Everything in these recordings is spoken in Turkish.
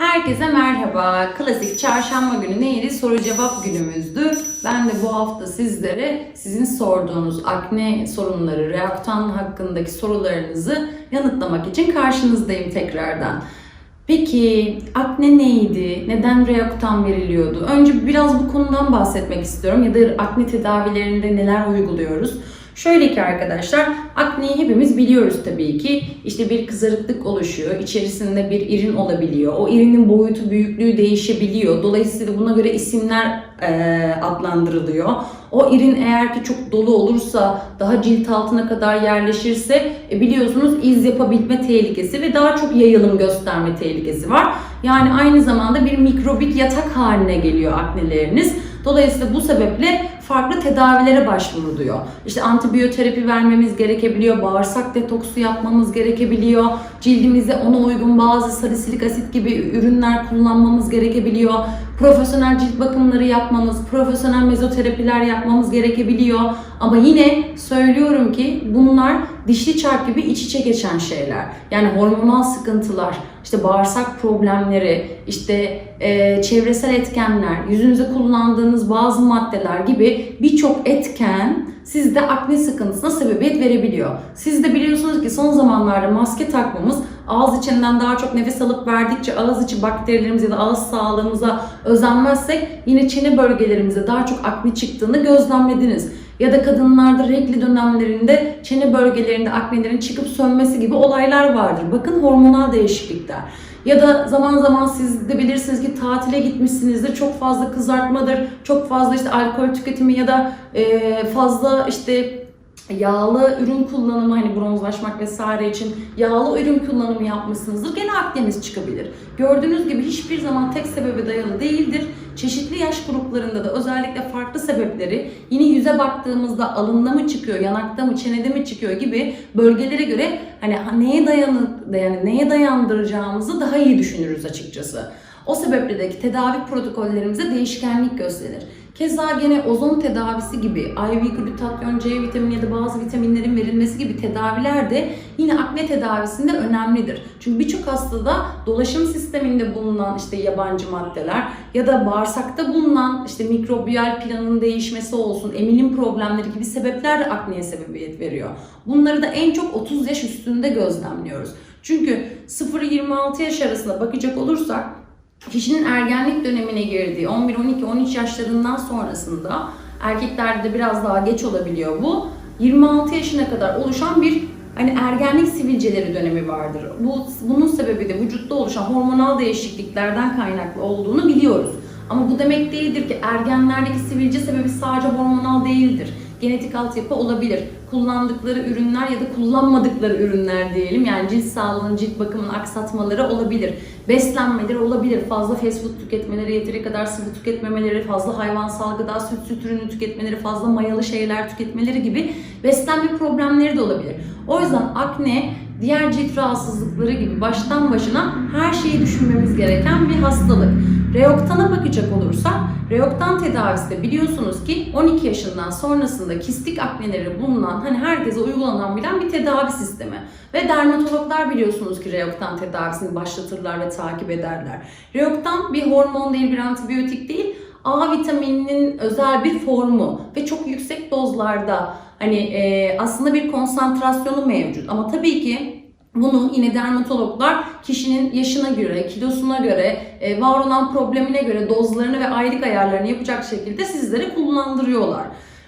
Herkese merhaba. Klasik çarşamba günü neydi? Soru cevap günümüzdü. Ben de bu hafta sizlere sizin sorduğunuz akne sorunları, reaktan hakkındaki sorularınızı yanıtlamak için karşınızdayım tekrardan. Peki akne neydi? Neden reaktan veriliyordu? Önce biraz bu konudan bahsetmek istiyorum ya da akne tedavilerinde neler uyguluyoruz? Şöyle ki arkadaşlar, akneyi hepimiz biliyoruz tabii ki. İşte bir kızarıklık oluşuyor, içerisinde bir irin olabiliyor. O irinin boyutu, büyüklüğü değişebiliyor. Dolayısıyla buna göre isimler eee, adlandırılıyor. O irin eğer ki çok dolu olursa, daha cilt altına kadar yerleşirse e, biliyorsunuz iz yapabilme tehlikesi ve daha çok yayılım gösterme tehlikesi var. Yani aynı zamanda bir mikrobik yatak haline geliyor akneleriniz. Dolayısıyla bu sebeple farklı tedavilere başvuruluyor. İşte antibiyoterapi vermemiz gerekebiliyor, bağırsak detoksu yapmamız gerekebiliyor, cildimize ona uygun bazı salisilik asit gibi ürünler kullanmamız gerekebiliyor, profesyonel cilt bakımları yapmamız, profesyonel mezoterapiler yapmamız gerekebiliyor. Ama yine söylüyorum ki bunlar dişli çark gibi iç içe geçen şeyler. Yani hormonal sıkıntılar, işte bağırsak problemleri, işte e, çevresel etkenler, yüzünüze kullandığınız bazı maddeler gibi birçok etken sizde akne sıkıntısına sebebiyet verebiliyor. Siz de biliyorsunuz ki son zamanlarda maske takmamız ağız içinden daha çok nefes alıp verdikçe ağız içi bakterilerimiz ya da ağız sağlığımıza özenmezsek yine çene bölgelerimize daha çok akne çıktığını gözlemlediniz. Ya da kadınlarda regli dönemlerinde çene bölgelerinde aknelerin çıkıp sönmesi gibi olaylar vardır. Bakın hormonal değişiklikler. Ya da zaman zaman siz de bilirsiniz ki tatile gitmişsinizdir. Çok fazla kızartmadır, çok fazla işte alkol tüketimi ya da e, fazla işte yağlı ürün kullanımı hani bronzlaşmak vesaire için yağlı ürün kullanımı yapmışsınızdır. Gene akdeniz çıkabilir. Gördüğünüz gibi hiçbir zaman tek sebebe dayalı değildir. Gruplarında da özellikle farklı sebepleri yine yüze baktığımızda alında mı çıkıyor, yanakta mı, çenede mi çıkıyor gibi bölgelere göre hani neye dayanı yani neye dayandıracağımızı daha iyi düşünürüz açıkçası. O sebeple de tedavi protokollerimize değişkenlik gösterir. Keza gene ozon tedavisi gibi IV glutatyon, C vitamini ya da bazı vitaminlerin verilmesi gibi tedaviler de yine akne tedavisinde önemlidir. Çünkü birçok hastada dolaşım sisteminde bulunan işte yabancı maddeler ya da bağırsakta bulunan işte mikrobiyal planın değişmesi olsun, emilim problemleri gibi sebepler de akneye sebebiyet veriyor. Bunları da en çok 30 yaş üstünde gözlemliyoruz. Çünkü 0-26 yaş arasında bakacak olursak kişinin ergenlik dönemine girdiği 11, 12, 13 yaşlarından sonrasında erkeklerde de biraz daha geç olabiliyor bu. 26 yaşına kadar oluşan bir hani ergenlik sivilceleri dönemi vardır. Bu bunun sebebi de vücutta oluşan hormonal değişikliklerden kaynaklı olduğunu biliyoruz. Ama bu demek değildir ki ergenlerdeki sivilce sebebi sadece hormonal değildir. Genetik altyapı olabilir. Kullandıkları ürünler ya da kullanmadıkları ürünler diyelim. Yani cilt sağlığının, cilt bakımının aksatmaları olabilir. Beslenmeleri olabilir. Fazla fast food tüketmeleri, yeteri kadar sıvı tüketmemeleri, fazla hayvansal gıda, süt, süt ürünü tüketmeleri, fazla mayalı şeyler tüketmeleri gibi beslenme problemleri de olabilir. O yüzden akne diğer cilt rahatsızlıkları gibi baştan başına her şeyi düşünmemiz gereken bir hastalık. Reoktana bakacak olursak, reoktan tedavisi de biliyorsunuz ki 12 yaşından sonrasında kistik akneleri bulunan, hani herkese uygulanan bilen bir tedavi sistemi. Ve dermatologlar biliyorsunuz ki reoktan tedavisini başlatırlar ve takip ederler. Reoktan bir hormon değil, bir antibiyotik değil, A vitamininin özel bir formu ve çok yüksek dozlarda hani e, aslında bir konsantrasyonu mevcut. Ama tabii ki bunu yine dermatologlar kişinin yaşına göre, kilosuna göre, e, var olan problemine göre dozlarını ve aylık ayarlarını yapacak şekilde sizlere kullandırıyorlar.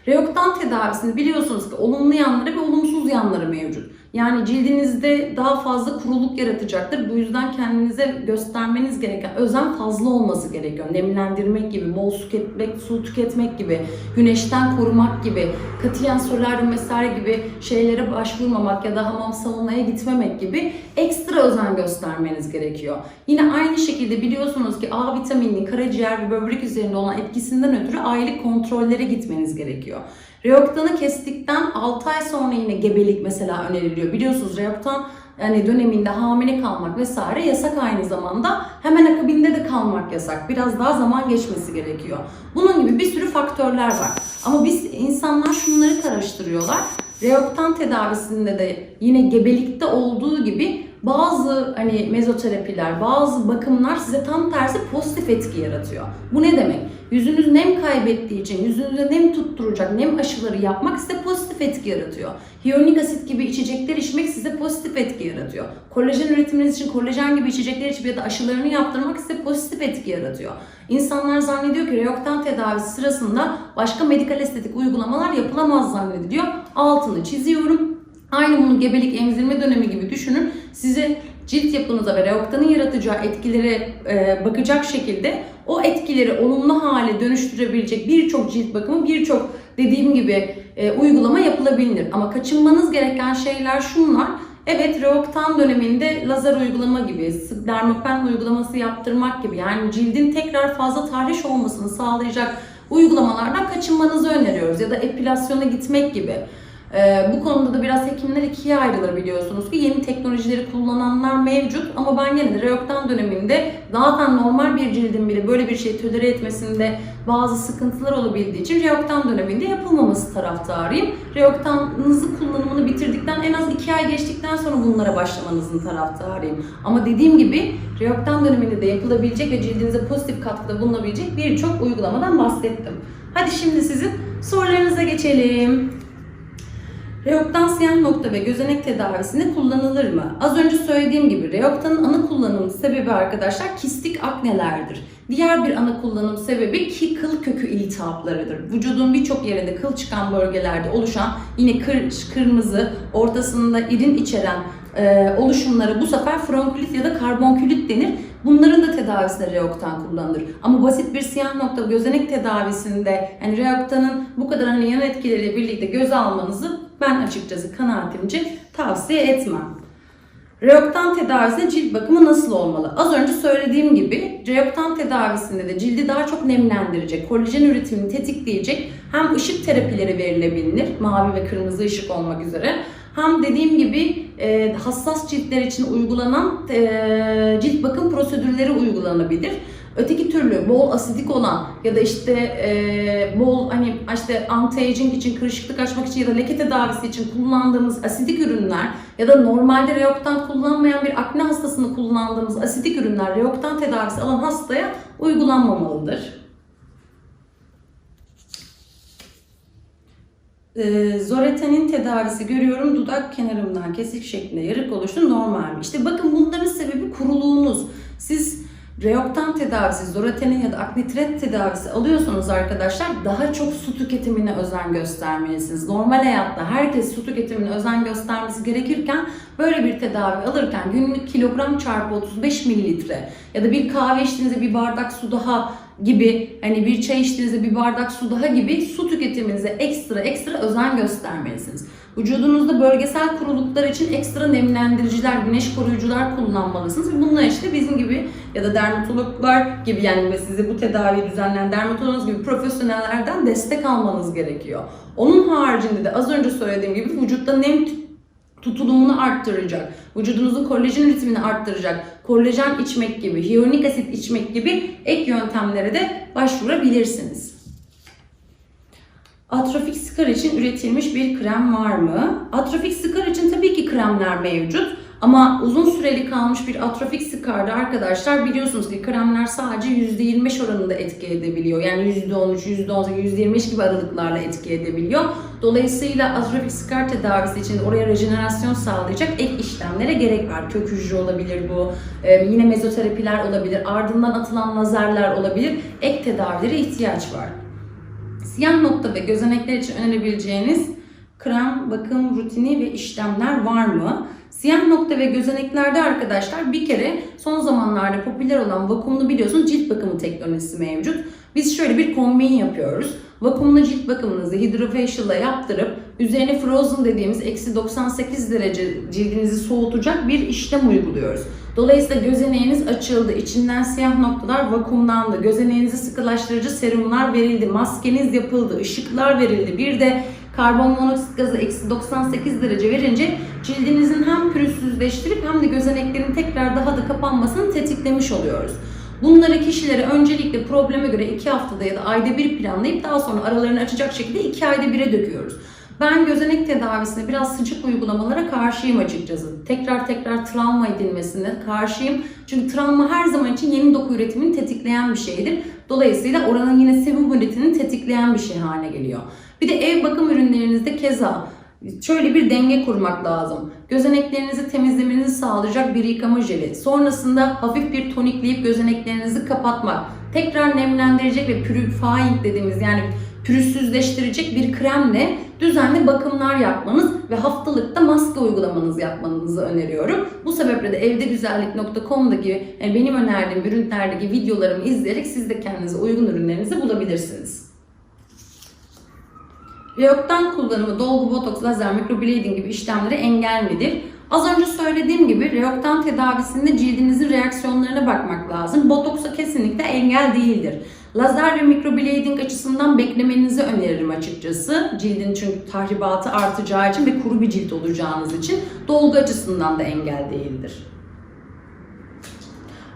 Reoktan tedavisini biliyorsunuz ki olumlu yanları ve olumsuz yanları mevcut. Yani cildinizde daha fazla kuruluk yaratacaktır. Bu yüzden kendinize göstermeniz gereken özen fazla olması gerekiyor. Nemlendirmek gibi, bol su tüketmek, su tüketmek gibi, güneşten korumak gibi, katiyen solaryum vesaire gibi şeylere başvurmamak ya da hamam salonaya gitmemek gibi ekstra özen göstermeniz gerekiyor. Yine aynı şekilde biliyorsunuz ki A vitamininin karaciğer ve böbrek üzerinde olan etkisinden ötürü aylık kontrollere gitmeniz gerekiyor. Reoktanı kestikten 6 ay sonra yine gebelik mesela öneriliyor. Biliyorsunuz reoktan yani döneminde hamile kalmak vesaire yasak aynı zamanda. Hemen akabinde de kalmak yasak. Biraz daha zaman geçmesi gerekiyor. Bunun gibi bir sürü faktörler var. Ama biz insanlar şunları karıştırıyorlar. Reoktan tedavisinde de yine gebelikte olduğu gibi bazı hani mezoterapiler, bazı bakımlar size tam tersi pozitif etki yaratıyor. Bu ne demek? Yüzünüz nem kaybettiği için yüzünüze nem tutturacak nem aşıları yapmak size pozitif etki yaratıyor. Hyaluronik asit gibi içecekler içmek size pozitif etki yaratıyor. Kolajen üretiminiz için kolajen gibi içecekler içip ya da aşılarını yaptırmak size pozitif etki yaratıyor. İnsanlar zannediyor ki reoktan tedavisi sırasında başka medikal estetik uygulamalar yapılamaz zannediliyor. Altını çiziyorum. Aynı bunu gebelik emzirme dönemi gibi düşünün. Size cilt yapınıza ve reoktanın yaratacağı etkilere e, bakacak şekilde o etkileri olumlu hale dönüştürebilecek birçok cilt bakımı, birçok dediğim gibi e, uygulama yapılabilir. Ama kaçınmanız gereken şeyler şunlar. Evet reoktan döneminde lazer uygulama gibi, sık dermopen uygulaması yaptırmak gibi yani cildin tekrar fazla tahriş olmasını sağlayacak uygulamalardan kaçınmanızı öneriyoruz. Ya da epilasyona gitmek gibi. Ee, bu konuda da biraz hekimler ikiye ayrılır biliyorsunuz ki yeni teknolojileri kullananlar mevcut ama ben gene de reoktan döneminde zaten normal bir cildin bile böyle bir şey tolere etmesinde bazı sıkıntılar olabildiği için reoktan döneminde yapılmaması taraftarıyım. Reoktanınızı kullanımını bitirdikten en az iki ay geçtikten sonra bunlara başlamanızın taraftarıyım. Ama dediğim gibi reoktan döneminde de yapılabilecek ve cildinize pozitif katkıda bulunabilecek birçok uygulamadan bahsettim. Hadi şimdi sizin sorularınıza geçelim. Reoktan siyah nokta ve gözenek tedavisinde kullanılır mı? Az önce söylediğim gibi reoktanın ana kullanım sebebi arkadaşlar kistik aknelerdir. Diğer bir ana kullanım sebebi ki kıl kökü iltihaplarıdır. Vücudun birçok yerinde kıl çıkan bölgelerde oluşan yine kır, kırmızı ortasında irin içeren e, oluşumlara bu sefer fronkulit ya da karbonkülit denir. Bunların da tedavisinde reoktan kullanılır. Ama basit bir siyah nokta gözenek tedavisinde yani reoktanın bu kadar hani yan etkileriyle birlikte göze almanızı ben açıkçası kanaatimce tavsiye etmem. Reoktan tedavisinde cilt bakımı nasıl olmalı? Az önce söylediğim gibi reoktan tedavisinde de cildi daha çok nemlendirecek, kolajen üretimini tetikleyecek hem ışık terapileri verilebilir, mavi ve kırmızı ışık olmak üzere. Hem dediğim gibi e, hassas ciltler için uygulanan e, cilt bakım prosedürleri uygulanabilir. Öteki türlü bol asidik olan ya da işte e, bol hani işte anti-aging için, kırışıklık açmak için ya da leke tedavisi için kullandığımız asidik ürünler ya da normalde reoktan kullanmayan bir akne hastasını kullandığımız asidik ürünler reoktan tedavisi alan hastaya uygulanmamalıdır. Ee, Zoretenin tedavisi görüyorum dudak kenarımdan kesik şeklinde yarık oluştu normal mi? İşte bakın bunların sebebi kuruluğunuz. Siz reoktan tedavisi, zoretenin ya da aknitret tedavisi alıyorsanız arkadaşlar daha çok su tüketimine özen göstermelisiniz. Normal hayatta herkes su tüketimine özen göstermesi gerekirken böyle bir tedavi alırken günlük kilogram çarpı 35 mililitre ya da bir kahve içtiğinizde bir bardak su daha gibi hani bir çay içtiğinizde bir bardak su daha gibi su tüketiminize ekstra ekstra özen göstermelisiniz. Vücudunuzda bölgesel kuruluklar için ekstra nemlendiriciler, güneş koruyucular kullanmalısınız. Ve bunlar işte bizim gibi ya da dermatologlar gibi yani ve size bu tedaviyi düzenleyen dermatologunuz gibi profesyonellerden destek almanız gerekiyor. Onun haricinde de az önce söylediğim gibi vücutta nem tutulumunu arttıracak, vücudunuzun kolajen üretimini arttıracak, kolajen içmek gibi, hyaluronik asit içmek gibi ek yöntemlere de başvurabilirsiniz. Atrofik skar için üretilmiş bir krem var mı? Atrofik skar için tabii ki kremler mevcut. Ama uzun süreli kalmış bir atrofik skarda arkadaşlar biliyorsunuz ki kremler sadece %25 oranında etki edebiliyor. Yani %13, %18, %25 gibi aralıklarla etki edebiliyor. Dolayısıyla atrofik skar tedavisi için oraya rejenerasyon sağlayacak ek işlemlere gerek var. Kök hücre olabilir bu, ee, yine mezoterapiler olabilir, ardından atılan lazerler olabilir. Ek tedavilere ihtiyaç var. Siyah nokta ve gözenekler için önerebileceğiniz krem, bakım rutini ve işlemler var mı? Siyah nokta ve gözeneklerde arkadaşlar bir kere son zamanlarda popüler olan vakumlu biliyorsunuz cilt bakımı teknolojisi mevcut. Biz şöyle bir kombin yapıyoruz. Vakumlu cilt bakımınızı hydrofacial ile yaptırıp üzerine frozen dediğimiz eksi 98 derece cildinizi soğutacak bir işlem uyguluyoruz. Dolayısıyla gözeneğiniz açıldı, içinden siyah noktalar vakumlandı, gözeneğinize sıkılaştırıcı serumlar verildi, maskeniz yapıldı, ışıklar verildi. Bir de karbon monoksit gazı eksi 98 derece verince cildinizin hem pürüzsüzleştirip hem de gözeneklerin tekrar daha da kapanmasını tetiklemiş oluyoruz. Bunları kişilere öncelikle probleme göre 2 haftada ya da ayda bir planlayıp daha sonra aralarını açacak şekilde 2 ayda bire döküyoruz. Ben gözenek tedavisine biraz sıcak uygulamalara karşıyım açıkçası. Tekrar tekrar travma edilmesine karşıyım. Çünkü travma her zaman için yeni doku üretimini tetikleyen bir şeydir. Dolayısıyla oranın yine sebum üretimini tetikleyen bir şey haline geliyor. Bir de ev bakım ürünlerinizde keza şöyle bir denge kurmak lazım. Gözeneklerinizi temizlemenizi sağlayacak bir yıkama jeli. Sonrasında hafif bir tonikleyip gözeneklerinizi kapatmak. Tekrar nemlendirecek ve purifying dediğimiz yani pürüzsüzleştirecek bir kremle düzenli bakımlar yapmanız ve haftalıkta maske uygulamanız yapmanızı öneriyorum. Bu sebeple de evdegüzellik.com'daki yani benim önerdiğim ürünlerdeki videolarımı izleyerek siz de kendinize uygun ürünlerinizi bulabilirsiniz. Reoktan kullanımı dolgu, botoks, lazer, mikroblading gibi işlemlere engel midir? Az önce söylediğim gibi reoktan tedavisinde cildinizin reaksiyonlarına bakmak lazım. Botoksa kesinlikle engel değildir. Lazer ve mikroblading açısından beklemenizi öneririm açıkçası. Cildin çünkü tahribatı artacağı için ve kuru bir cilt olacağınız için dolgu açısından da engel değildir.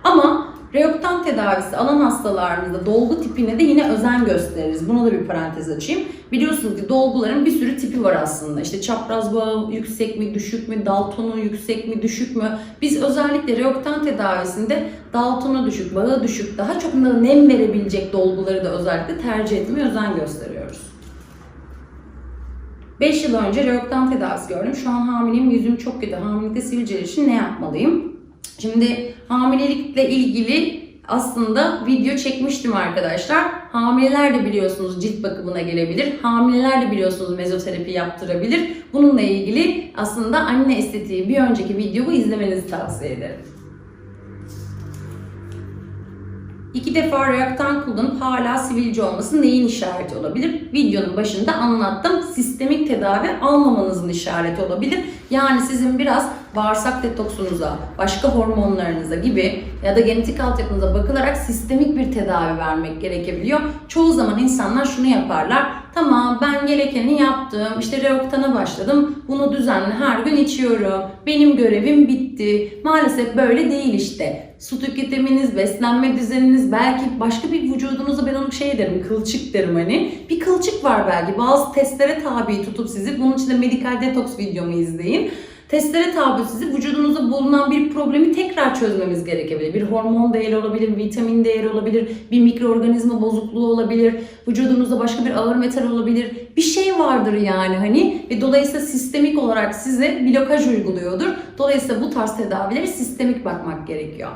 Ama reoktan tedavisi alan hastalarımızda dolgu tipine de yine özen gösteririz. Buna da bir parantez açayım. Biliyorsunuz ki dolguların bir sürü tipi var aslında. İşte çapraz bağı yüksek mi, düşük mü, daltonu yüksek mi, düşük mü? Biz özellikle reoktan tedavisinde daltonu düşük, bağı düşük, daha çok nem verebilecek dolguları da özellikle tercih etmeye özen gösteriyoruz. 5 yıl önce reoktan tedavisi gördüm. Şu an hamileyim, yüzüm çok kötü. Hamilelikte sivilceler için ne yapmalıyım? Şimdi hamilelikle ilgili aslında video çekmiştim arkadaşlar. Hamileler de biliyorsunuz cilt bakımına gelebilir. Hamileler de biliyorsunuz mezoterapi yaptırabilir. Bununla ilgili aslında anne estetiği bir önceki videomu izlemenizi tavsiye ederim. İki defa reaktan kullanıp hala sivilce olması neyin işareti olabilir? Videonun başında anlattım. Sistemik tedavi almamanızın işareti olabilir. Yani sizin biraz bağırsak detoksunuza, başka hormonlarınıza gibi ya da genetik altyapınıza bakılarak sistemik bir tedavi vermek gerekebiliyor. Çoğu zaman insanlar şunu yaparlar. Tamam ben gerekeni yaptım. İşte reoktana başladım. Bunu düzenli her gün içiyorum. Benim görevim bitti. Maalesef böyle değil işte. Su tüketiminiz, beslenme düzeniniz, belki başka bir vücudunuza ben onu şey derim, kılçık derim hani. Bir kılçık var belki. Bazı testlere tabi tutup sizi. Bunun için de medikal detoks videomu izleyin. Testlere tabi sizi vücudunuzda bulunan bir problemi tekrar çözmemiz gerekebilir. Bir hormon değeri olabilir, vitamin değeri olabilir, bir mikroorganizma bozukluğu olabilir, vücudunuzda başka bir ağır metal olabilir. Bir şey vardır yani hani ve dolayısıyla sistemik olarak size blokaj uyguluyordur. Dolayısıyla bu tarz tedavileri sistemik bakmak gerekiyor.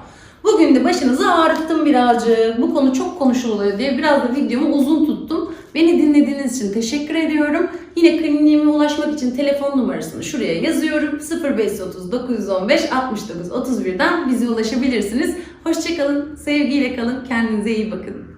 Bugün de başınızı ağrıttım birazcık. Bu konu çok konuşuluyor diye biraz da videomu uzun tuttum. Beni dinlediğiniz için teşekkür ediyorum. Yine kliniğime ulaşmak için telefon numarasını şuraya yazıyorum. 0530 915 69 31'den bize ulaşabilirsiniz. Hoşçakalın, sevgiyle kalın, kendinize iyi bakın.